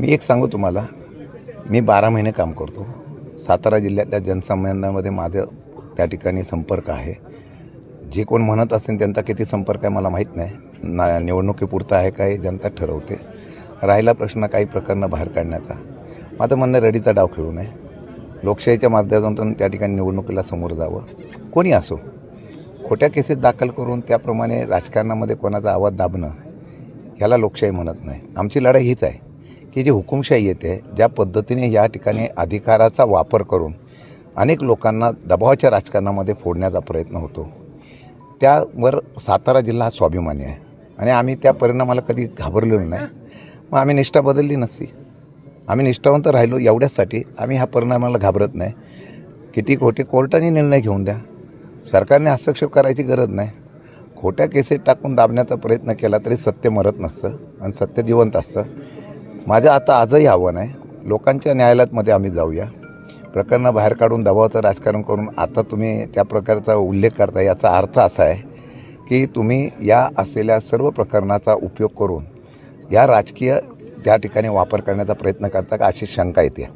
मी एक सांगू तुम्हाला. मी बारा महिने काम करतो. सातारा जिल्ह्यातल्या जनसामान्यांमध्ये माझं त्या ठिकाणी संपर्क आहे. जे कोण म्हणत असेल त्यांचा किती संपर्क आहे मला माहीत नाही. ना निवडणुकीपुरता आहे काय जनता ठरवते. राहिला प्रश्न काही प्रकरणं बाहेर काढण्याचा माझं म्हणणं रडीचा डाव खेळू नये. लोकशाहीच्या माध्यमातून त्या ठिकाणी निवडणुकीला समोर जावं. कोणी असो. खोट्या केसेस दाखल करून त्याप्रमाणे राजकारणामध्ये कोणाचा आवाज दाबणं ह्याला लोकशाही म्हणत नाही. आमची लढाई हीच आहे. की जी हुकुमशाही येते ज्या पद्धतीने या ठिकाणी अधिकाराचा वापर करून अनेक लोकांना दबावाच्या राजकारणामध्ये फोडण्याचा प्रयत्न होतो. त्यावर सातारा जिल्हा हा स्वाभिमानी आहे. आणि आम्ही त्या परिणामाला कधी घाबरलेलो नाही. मग आम्ही निष्ठा बदलली नसती. आम्ही निष्ठावंत राहिलो एवढ्याचसाठी आम्ही ह्या परिणामाला घाबरत नाही. किती खोटे कोर्टाने निर्णय घेऊन द्या. सरकारने हस्तक्षेप करायची गरज नाही. खोट्या केसेस टाकून दाबण्याचा प्रयत्न केला तरी सत्य मरत नसतं आणि सत्य जिवंत असतं. माझं आता आजही आव्हान आहे लोकांच्या न्यायालयातमध्ये आम्ही जाऊया. प्रकरणं बाहेर काढून दबावाचं राजकारण करून आता तुम्ही त्या प्रकारचा उल्लेख करता याचा अर्थ असा आहे की तुम्ही या असलेल्या सर्व प्रकरणाचा उपयोग करून या राजकीय त्या ठिकाणी वापर करण्याचा प्रयत्न करता का अशी शंका येते.